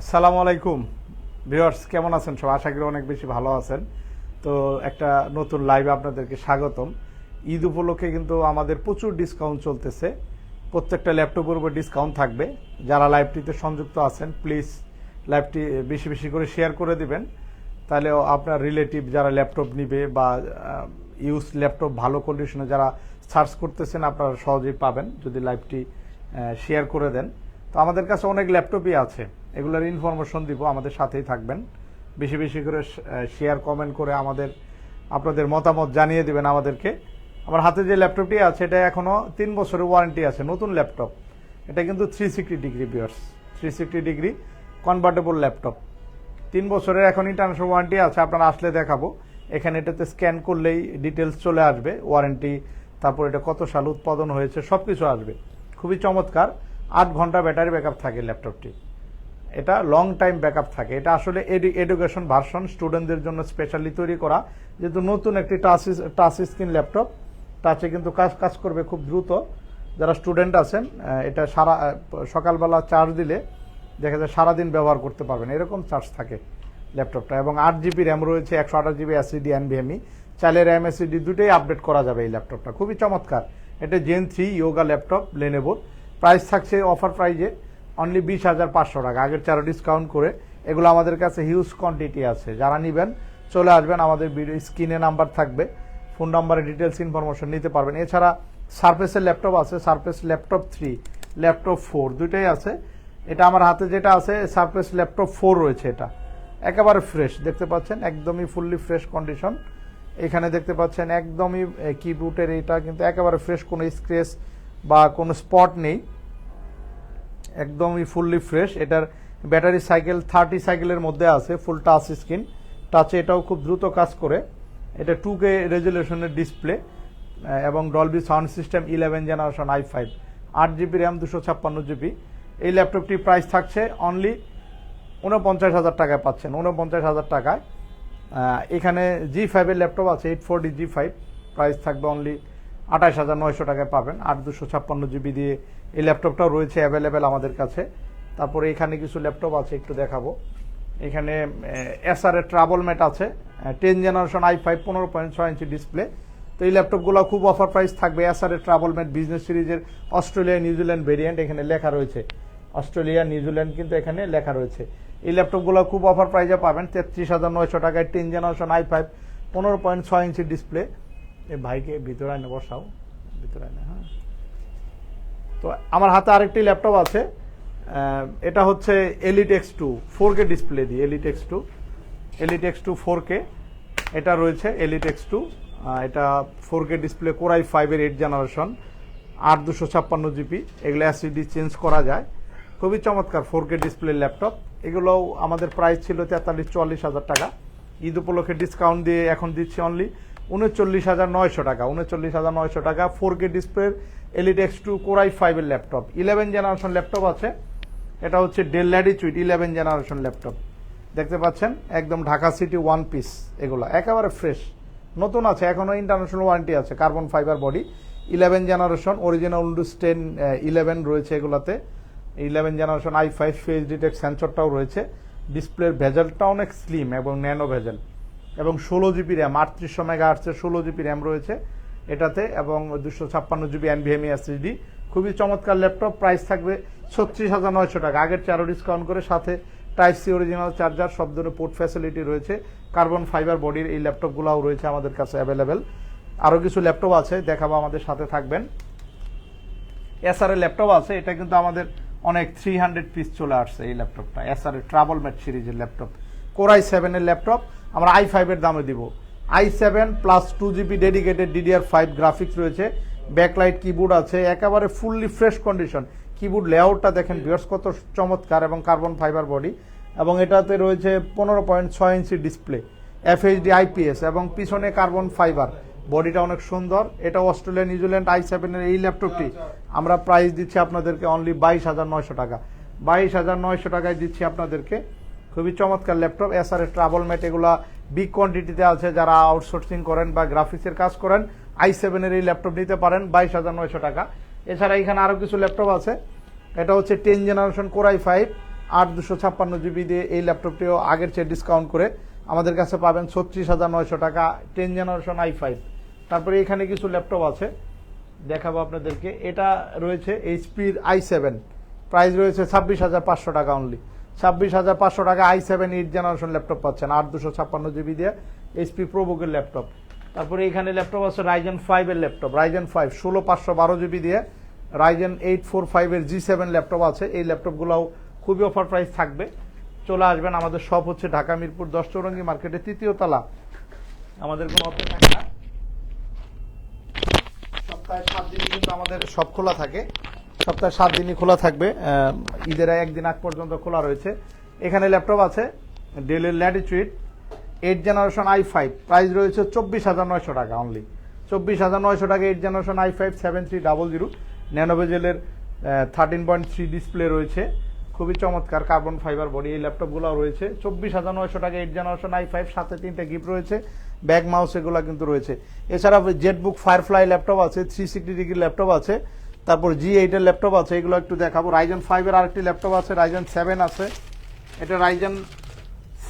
আসসালামু আলাইকুম। ভিউয়ার্স, কেমন আছেন সব আশা করি অনেক বেশি ভালো আছেন। তো একটা নতুন লাইভে আপনাদেরকে স্বাগতম। ঈদ উপলক্ষে কিন্তু আমাদের প্রচুর ডিসকাউন্ট চলতেছে। প্রত্যেকটা ল্যাপটপের উপর ডিসকাউন্ট থাকবে। যারা লাইভটিতে সংযুক্ত আছেন প্লিজ লাইভটি বেশি বেশি করে শেয়ার করে দিবেন। তাহলে আপনার রিলেটিভ যারা ল্যাপটপ নিবে বা ইউজ ল্যাপটপ ভালো কন্ডিশনে যারা সার্চ করতেছেন, আপনারা সহজেই পাবেন। যদি লাইভটি শেয়ার করে দেন। তো আমাদের কাছে অনেক ল্যাপটপই আছে। এগুলোর ইনফরমেশন দিব, আমাদের সাথেই থাকবেন। বেশি বেশি করে শেয়ার কমেন্ট করে আমাদের, আপনাদের মতামত জানিয়ে দিবেন আমাদেরকে। আমার হাতে যে ল্যাপটপটি আছে, এটা এখনও তিন বছরের ওয়ারেন্টি আছে, নতুন ল্যাপটপ এটা কিন্তু থ্রি সিক্সটি ডিগ্রি বিয়ার্স three sixty degree convertible laptop তিন বছরের এখন ইন্টারন্যাশনাল ওয়ারেন্টি আছে, আপনারা আসলে দেখাবো। এখানে এটাতে স্ক্যান করলেই ডিটেলস চলে আসবে ওয়ারেন্টি তারপর এটা কত সাল উৎপাদন হয়েছে সব কিছু আসবে। খুবই চমৎকার, আট ঘণ্টা ব্যাটারি ব্যাকআপ থাকে ল্যাপটপটি এটা লং টাইম ব্যাকআপ থাকে। এটা আসলে এডুকেশন ভার্সন স্টুডেন্টদের জন্য স্পেশালি তৈরি করা। যেহেতু নতুন একটি টাচ টাচ স্ক্রিন ল্যাপটপ টাচে কিন্তু কাজ কাজ করবে খুব দ্রুত। যারা স্টুডেন্ট আছেন এটা সারা সকালবেলা চার্জ দিলে দেখা যায় সারাদিন ব্যবহার করতে পারবেন। এরকম চার্জ থাকে ল্যাপটপটা এবং আট জিবি র্যাম রয়েছে, একশো আঠাশ জিবি এসিডি এনভিএমই চাইলে র্যাম এসিডি দুটোই আপডেট করা যাবে এই ল্যাপটপটা খুবই চমৎকার। এটা জেন থ্রি ইয়োগা ল্যাপটপ লেনেবোর প্রাইস থাকছে অফার প্রাইজে অনলি বিশ হাজার পাঁচশো টাকা। আগের চারো ডিসকাউন্ট করে। এগুলো আমাদের কাছে হিউজ কোয়ান্টিটি আছে। যারা নেবেন, চলে আসবেন আমাদের স্ক্রিনে নাম্বার থাকবে। ফোন নাম্বারে ডিটেলস ইনফরমেশন নিতে পারবেন। এছাড়া সার্ফেসের ল্যাপটপ আছে Surface laptop three laptop four দুইটাই আছে। এটা আমার হাতে যেটা আছে সার্ফেস ল্যাপটপ ফোর রয়েছে এটা। একেবারে ফ্রেশ দেখতে পাচ্ছেন? একদমই ফুললি ফ্রেশ কন্ডিশন এখানে দেখতে পাচ্ছেন, একদমই কিবোর্ডের এটা কিন্তু একেবারে ফ্রেশ কোনো স্ক্রেচ বা কোনো স্পট নেই। একদমই ফুললি ফ্রেশ এটার ব্যাটারি সাইকেল থার্টি সাইকেলের মধ্যে আছে ফুল টাচ স্ক্রিন টাচে এটাও খুব দ্রুত কাজ করে। এটা টু কে রেজুলেশনের ডিসপ্লে এবং Dolby sound system eleven generation i five আট জিবি র্যাম দুশো ছাপ্পান্ন জিবি এই ল্যাপটপটির প্রাইস থাকছে অনলি উনপঞ্চাশ হাজার টাকায় পাচ্ছেন উনপঞ্চাশ হাজার টাকায়। এখানে জি ফাইভের ল্যাপটপ আছে eight forty G five price থাকবে অনলি আঠাশ হাজার নয়শো টাকায় পাবেন। আট দুশো ছাপ্পান্ন জিবি দিয়ে এই ল্যাপটপটাও রয়েছে অ্যাভেলেবেল আমাদের কাছে। তারপরে এখানে কিছু ল্যাপটপ আছে, একটু দেখাবো। এখানে এসআর এর ট্রাভেল ম্যাট আছে টেন জেনারেশন আই ফাইভ পনেরো পয়েন্ট ছয় ইঞ্চি ডিসপ্লে। তো এই ল্যাপটপগুলো খুব অফার প্রাইস থাকবে। এসআর এর ট্রাভেল ম্যাট বিজনেস সিরিজের অস্ট্রেলিয়া নিউজিল্যান্ড ভেরিয়েন্ট এখানে লেখা রয়েছে। অস্ট্রেলিয়া নিউজিল্যান্ড কিন্তু এখানে লেখা রয়েছে। এই ল্যাপটপগুলো খুব অফার প্রাইজে পাবেন, তেত্রিশ হাজার নয়শো টাকায় টেন জেনারেশন আই ফাইভ পনেরো পয়েন্ট ছয় ইঞ্চি ডিসপ্লে। এই ভাইকে ভিতরে আনে, বসাও। ভিতরে আনে হ্যাঁ। তো আমার হাতে আরেকটি ল্যাপটপ আছে। এটা হচ্ছে Elite X two four K display দিয়ে Elite X two Elite X two four K এটা রয়েছে এলিট এক্স টু এটা four K display core i ফাইভের এইট জেনারেশন আট দুশো ছাপ্পান্ন জিবি এগুলো অ্যাসিডি চেঞ্জ করা যায়। খুবই চমৎকার ফোর কে ডিসপ্লে ল্যাপটপ। এগুলোও আমাদের প্রাইস ছিল তেতাল্লিশ চুয়াল্লিশ হাজার টাকা। ঈদ উপলক্ষে ডিসকাউন্ট দিয়ে এখন দিচ্ছি অনলি উনচল্লিশ হাজার নয়শো টাকা, উনচল্লিশ হাজার নয়শো টাকা ফোর কে ডিসপ্লের Elite X two core i ফাইভের ল্যাপটপ ইলেভেন জেনারেশন ল্যাপটপ আছে। এটা হচ্ছে Dell Latitude eleven generation laptop দেখতে পাচ্ছেন? একদম ঢাকা সিটি ওয়ান পিস এগুলো, একেবারে ফ্রেশ নতুন আছে এখনও ইন্টারন্যাশনাল ওয়ারেন্টি আছে carbon fibre body eleven generation original Windows ten eleven রয়েছে এগুলাতে। Eleven generation i five face detect সেন্সরটাও রয়েছে। ডিসপ্লের ভেজালটা অনেক স্লিম এবং ন্যানো ভেজেল। এবং ষোলো জিবি র্যাম, আটত্রিশশো মেগা আর্টসের ষোলো জিবি র্যাম রয়েছে এটাতে এবং দুশো ছাপ্পান্ন জিবি এনভিএমই এসএসডি খুবই চমৎকার ল্যাপটপ, প্রাইস থাকবে ছত্রিশ হাজার নয়শো টাকা। আগের চারো ডিসকাউন্ট করে সাথে টাইপ সি অরিজিনাল চার্জার সব ধরনের পোর্ট ফ্যাসিলিটি রয়েছে। কার্বন ফাইবার বডির এই ল্যাপটপগুলোও রয়েছে আমাদের কাছে অ্যাভেলেবেল আরও কিছু ল্যাপটপ আছে, দেখাবো আমাদের সাথে থাকবেন। এসআর এর ল্যাপটপ আছে, এটা কিন্তু আমাদের অনেক থ্রি হান্ড্রেড পিস চলে আসছে এই ল্যাপটপটা। এসআর এর ট্রাভেল ম্যাট সিরিজের ল্যাপটপ। কোরাই সেভেনের ল্যাপটপ। আমরা আই ফাইভের দামে দিব। I seven plus two GB dedicated DDR five graphics রয়েছে। ব্যাকলাইট কিবোর্ড আছে, একেবারে ফুললি ফ্রেশ কন্ডিশন কিবোর্ড লেআউটটা দেখেন বিয়ার্স কত চমৎকার এবং কার্বন ফাইবার বডি এবং এটাতে রয়েছে পনেরো পয়েন্ট ছয় ইঞ্চি ডিসপ্লে এফএইচডি আইপিএস এবং পিছনে কার্বন ফাইবার বডিটা অনেক সুন্দর। এটা অস্ট্রেলিয়া নিউজিল্যান্ড আই সেভেনের এই ল্যাপটপটি আমরা প্রাইস দিচ্ছি আপনাদেরকে অনলি বাইশ হাজার নয়শো টাকা। বাইশ হাজার নয়শো টাকায় দিচ্ছি আপনাদেরকে খুবই চমৎকার ল্যাপটপ এসআর ট্রাভেল ম্যাট এগুলা বিগ কোয়ান্টিটিতে আছে, যারা আউটসোর্সিং করেন বা গ্রাফিক্সের কাজ করেন আই সেভেনের এই ল্যাপটপ নিতে পারেন, বাইশ হাজার নয়শো টাকা। এছাড়া এখানে আরও কিছু ল্যাপটপ আছে, এটা হচ্ছে টেন জেনারেশন কোরাই ফাইভ আট দুশো ছাপ্পান্ন জিবি দিয়ে এই ল্যাপটপটিও আগের চেয়ে ডিসকাউন্ট করে আমাদের কাছে পাবেন ছত্রিশ হাজার নয়শো টাকা টেন জেনারেশন আই ফাইভ তারপরে এখানে কিছু ল্যাপটপ আছে, দেখাবো আপনাদেরকে। এটা রয়েছে এইচপির আই সেভেন প্রাইস রয়েছে ছাব্বিশ হাজার পাঁচশো টাকা অনলি ছাব্বিশ হাজার পাঁচশো টাকা i seven eight generation laptop পাচ্ছেন, আট দুশো ছাপ্পান্ন জিবি দিয়ে এইচপি প্রোবুকের ল্যাপটপ তারপরে এখানে ল্যাপটপ আছে রাইজেন ফাইভের ল্যাপটপ রাইজেন ফাইভ ষোলো পাঁচশো বারো জিবি দিয়ে রাইজেন এইট ফোর ফাইভের জি সেভেন ল্যাপটপ আছে। এই ল্যাপটপগুলোও খুবই অফার প্রাইস থাকবে। চলে আসবেন আমাদের সব হচ্ছে ঢাকা মিরপুর দশ চৌরঙ্গি মার্কেটের তৃতীয় তলা। আমাদের কোনো অফার থাকে না। সপ্তাহে সাত দিনই কিন্তু আমাদের সব খোলা থাকে। সপ্তাহে সাত দিনই খোলা থাকবে। ঈদের একদিন আগ পর্যন্ত খোলা রয়েছে। এখানে ল্যাপটপ আছে ডেলের Latitude eight generation i five price রয়েছে চব্বিশ হাজার নয়শো টাকা অনলি চব্বিশ হাজার নয়শো টাকা eight generation i five seven three double zero ন্যানোভেজেলের thirteen point three display রয়েছে। খুবই চমৎকার কার্বন ফাইবার বডি এই ল্যাপটপগুলো রয়েছে। চব্বিশ হাজার নয়শো টাকা এইট জেনারেশন আই ফাইভ সাথে তিনটে গিফট রয়েছে। ব্যাগ মাউস এগুলো কিন্তু রয়েছে। এছাড়া জেটবুক ফায়ারফ্লাই ল্যাপটপ আছে থ্রি সিক্সটি ডিগ্রি ল্যাপটপ আছে। তারপর জি এইটের ল্যাপটপ আছে, এগুলো একটু দেখাবো। রাইজেন ফাইভের আরেকটি ল্যাপটপ আছে রাইজেন সেভেন আছে। এটা রাইজেন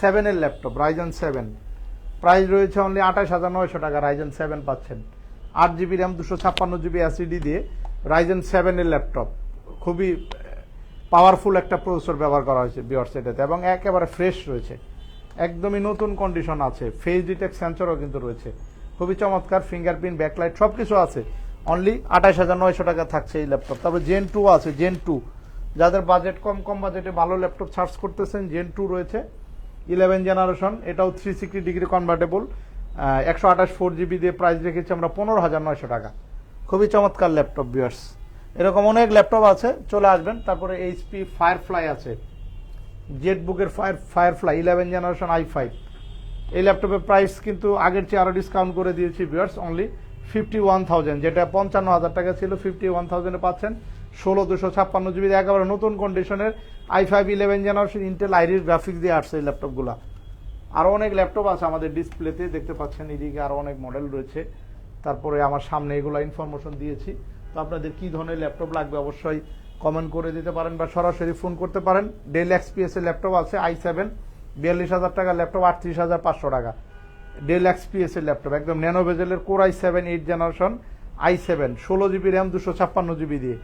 সেভেনের ল্যাপটপ রাইজেন সেভেন প্রাইস রয়েছে অনলি আঠাশ হাজার নয়শো টাকা রাইজেন সেভেন পাচ্ছেন। আট জিবি র্যাম দুশো ছাপ্পান্ন জিবি অ্যাসিডি দিয়ে রাইজেন সেভেনের ল্যাপটপ খুবই পাওয়ারফুল একটা প্রসেসর ব্যবহার করা হয়েছে বিয়ার সেটাতে এবং একেবারে ফ্রেশ রয়েছে। একদমই নতুন কন্ডিশন আছে। ফেস ডিটেক্ট সেন্সরও কিন্তু রয়েছে। খুবই চমৎকার ফিঙ্গারপ্রিন্ট ব্যাকলাইট সব কিছু আছে। অনলি আঠাশ হাজার নয়শো টাকা থাকছে এই ল্যাপটপ তারপরে জেন টু আছে জেন টু যাদের বাজেট কম কম বাজেটে ভালো ল্যাপটপ সার্চ করতেছেন জেন টু রয়েছে। ইলেভেন জেনারেশন এটাও থ্রি সিক্সটি ডিগ্রি কনভার্টেবল একশো আঠাশ ফোর জিবি দিয়ে প্রাইস রেখেছি আমরা পনেরো হাজার নয়শো টাকা। খুবই চমৎকার ল্যাপটপ বিয়ার্স এরকম অনেক ল্যাপটপ আছে, চলে আসবেন। তারপরে এইচপি ফায়ারফ্লাই আছে। জেট বুকের fire Firefly eleven generation I five এই ল্যাপটপের প্রাইস কিন্তু আগের চেয়ে আরও ডিসকাউন্ট করে দিয়েছি বিয়ার্স অনলি ফিফটি ওয়ান থাউজেন্ড যেটা পঞ্চান্ন হাজার টাকা ছিল ফিফটি ওয়ান থাউজেন্ডে পাচ্ছেন। ষোলো দুশো ছাপ্পান্ন জিবি একেবারে নতুন কন্ডিশনের I five eleven generation Intel Iris graphics দিয়ে আসছে এই ল্যাপটপগুলো আরও অনেক ল্যাপটপ আছে আমাদের ডিসপ্লেতে দেখতে পাচ্ছেন এদিকে আরও অনেক মডেল রয়েছে। তারপরে আমার সামনে এগুলো ইনফরমেশন দিয়েছি। তো আপনাদের কি ধরনের ল্যাপটপ লাগবে অবশ্যই কমেন্ট করে দিতে পারেন বা সরাসরি ফোন করতে পারেন। ডেল এক্সপিএস এর ল্যাপটপ আছে আই সেভেন বিয়াল্লিশ হাজার টাকা ল্যাপটপ আটত্রিশ হাজার পাঁচশো টাকা। ডেল এক্সপিএস এর ল্যাপটপ একদম nano বেজেলের core I seven eight generation I seven ষোলো জিবি র্যাম দুশো ছাপ্পান্ন জিবি দিয়ে।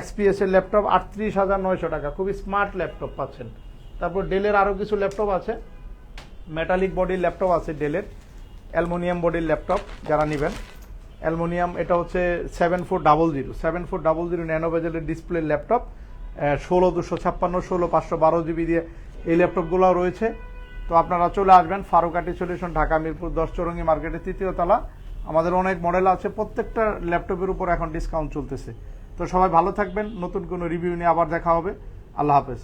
এক্সপিএস এর ল্যাপটপ আটত্রিশ হাজার নয়শো টাকা। খুবই স্মার্ট ল্যাপটপ পাচ্ছেন। তারপর ডেলের আরও কিছু ল্যাপটপ আছে। মেটালিক বডির ল্যাপটপ আছে ডেলের অ্যালমোনিয়াম বডির ল্যাপটপ যারা নেবেন। অ্যালমোনিয়াম এটা হচ্ছে seven four double zero seven four double zero nano বেজেলের display laptop ষোলো দুশো ছাপ্পান্ন, ষোলো পাঁচশো বারো জিবি দিয়ে। এই ল্যাপটপগুলো রয়েছে। তো আপনারা চলে আসবেন ফারুকাটি সলিউশন ঢাকা মিরপুর দশ চৌরঙ্গি মার্কেটের তৃতীয় তলা। আমাদের অনেক মডেল আছে, প্রত্যেকটা ল্যাপটপের উপর এখন ডিসকাউন্ট চলতেছে। তো সবাই ভালো থাকবেন, নতুন কোনো রিভিউ নিয়ে আবার দেখা হবে। আল্লাহ হাফেজ।